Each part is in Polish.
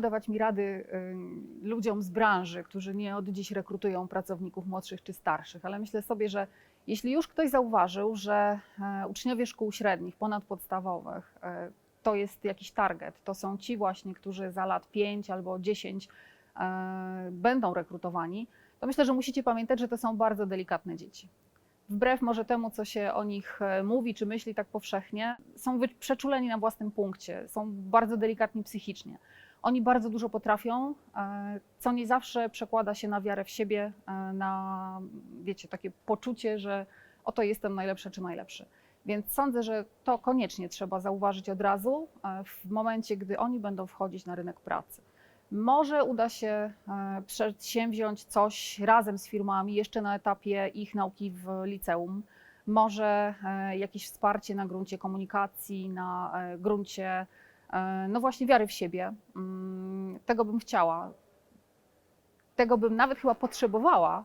dawać mi rady y, ludziom z branży, którzy nie od dziś rekrutują pracowników młodszych czy starszych, ale myślę sobie, że jeśli już ktoś zauważył, że e, uczniowie szkół średnich, ponadpodstawowych, e, to jest jakiś target, to są ci właśnie, którzy za lat 5 albo 10 e, będą rekrutowani, to myślę, że musicie pamiętać, że to są bardzo delikatne dzieci. Wbrew może temu, co się o nich e, mówi czy myśli tak powszechnie, są przeczuleni na własnym punkcie, są bardzo delikatni psychicznie. Oni bardzo dużo potrafią, e, co nie zawsze przekłada się na wiarę w siebie, e, na, wiecie, takie poczucie, że oto jestem najlepsza czy najlepszy. Więc sądzę, że to koniecznie trzeba zauważyć od razu, w momencie, gdy oni będą wchodzić na rynek pracy. Może uda się e, przedsięwziąć coś razem z firmami jeszcze na etapie ich nauki w liceum. Może e, jakieś wsparcie na gruncie komunikacji, na e, gruncie no właśnie wiary w siebie. Mm, Tego bym chciała. Tego bym nawet chyba potrzebowała,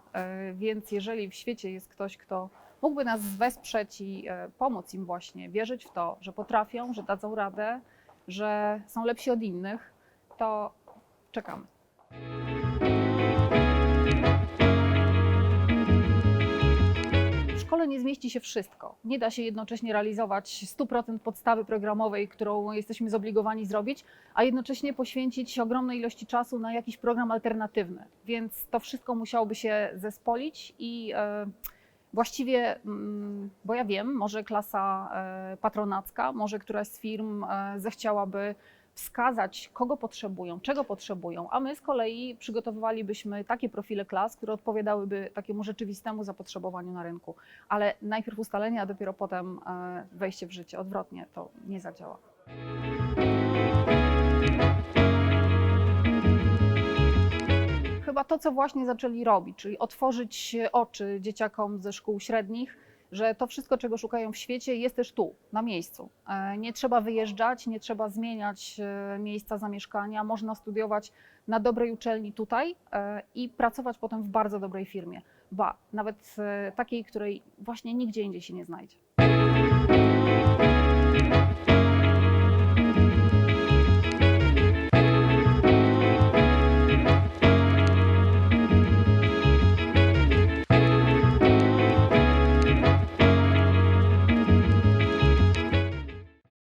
więc jeżeli w świecie jest ktoś, kto mógłby nas wesprzeć i pomóc im właśnie wierzyć w to, że potrafią, że dadzą radę, że są lepsi od innych, to czekamy. W szkole nie zmieści się wszystko. Nie da się jednocześnie realizować 100% podstawy programowej, którą jesteśmy zobligowani zrobić, a jednocześnie poświęcić ogromnej ilości czasu na jakiś program alternatywny. Więc to wszystko musiałoby się zespolić i e, właściwie, mm, bo ja wiem, może klasa e, patronacka, może któraś z firm e, zechciałaby wskazać, kogo potrzebują, czego potrzebują, a my z kolei przygotowywalibyśmy takie profile klas, które odpowiadałyby takiemu rzeczywistemu zapotrzebowaniu na rynku. Ale najpierw ustalenie, a dopiero potem e, wejście w życie. Odwrotnie to nie zadziała. Chyba to, co właśnie zaczęli robić, czyli otworzyć oczy dzieciakom ze szkół średnich, że to wszystko, czego szukają w świecie, jest też tu, na miejscu. E, Nie trzeba wyjeżdżać, nie trzeba zmieniać e, miejsca zamieszkania, można studiować na dobrej uczelni tutaj e, i pracować potem w bardzo dobrej firmie. Ba, nawet takiej, której właśnie nigdzie indziej się nie znajdzie.